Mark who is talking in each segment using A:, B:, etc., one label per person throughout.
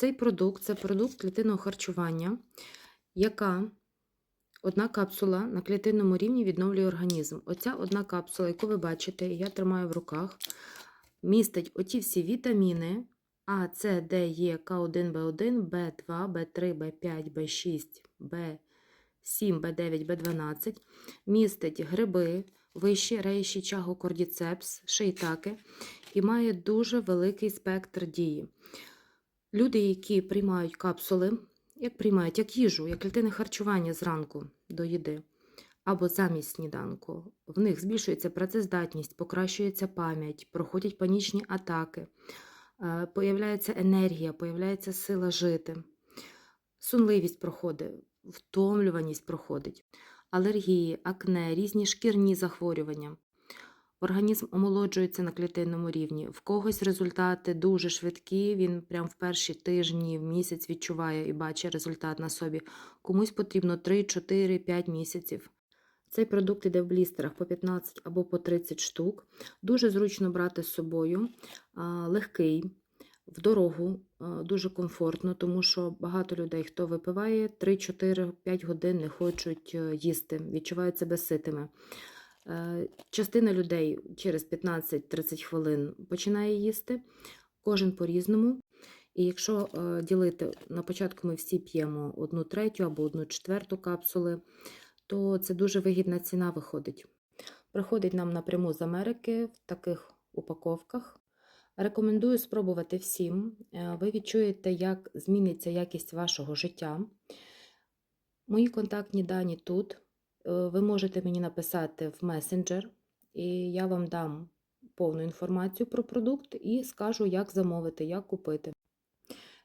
A: Цей продукт це продукт клітинного харчування, яка одна капсула на клітинному рівні відновлює організм. Оця одна капсула, яку ви бачите, я тримаю в руках, містить оті всі вітаміни А, С, Д, Е, К1, В1, В2, В3, В5, В6, В7, В9, В12, містить гриби, вищі, рейші, чагу, кордіцепс, шейтаки і має дуже великий спектр дії. Люди, які приймають капсули, як приймають як їжу, як клітинне харчування зранку до їди, або замість сніданку, в них збільшується працездатність, покращується пам'ять, проходять панічні атаки, е, появляється енергія, появляється сила жити, сунливість проходить, втомлюваність проходить, алергії, акне, різні шкірні захворювання. Організм омолоджується на клітинному рівні. В когось результати дуже швидкі, він прям в перші тижні, в місяць відчуває і бачить результат на собі. Комусь потрібно 3, 4, 5 місяців. Цей продукт іде в блістерах по 15 або по 30 штук. Дуже зручно брати з собою, легкий, в дорогу, дуже комфортно, тому що багато людей, хто випиває 3, 4, 5 годин, не хочуть е, їсти, відчувають себе ситими. Е, Частина людей через 15-30 хвилин починає їсти, кожен по-різному. І якщо е, ділити, на початку ми всі п'ємо одну третю або одну четверту капсули, то це дуже вигідна ціна виходить. Приходить нам напряму з Америки в таких упаковках. Рекомендую спробувати всім. Е, Ви відчуєте, як зміниться якість вашого життя. Мої контактні дані тут. Е, Ви можете мені написати в месенджер, і я вам дам повну інформацію про продукт і скажу, як замовити, як купити.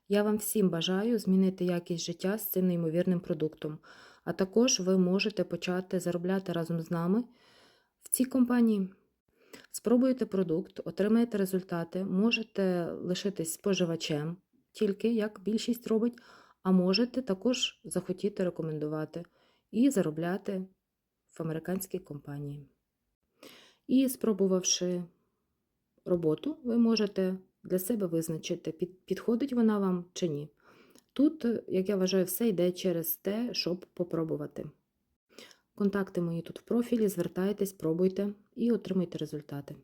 A: Я вам всім бажаю змінити якість життя з цим неймовірним продуктом. А також ви можете почати заробляти разом з нами в цій компанії. Спробуєте продукт, отримаєте результати, можете лишитись споживачем, тільки як більшість робить, а можете також захотіти рекомендувати і заробляти в американській компанії. І спробувавши роботу, ви можете для себе визначити, підходить вона вам чи ні. Тут, як я вважаю, все йде через те, щоб попробувати. Контакти мої тут в профілі, звертайтесь, пробуйте і отримуйте результати.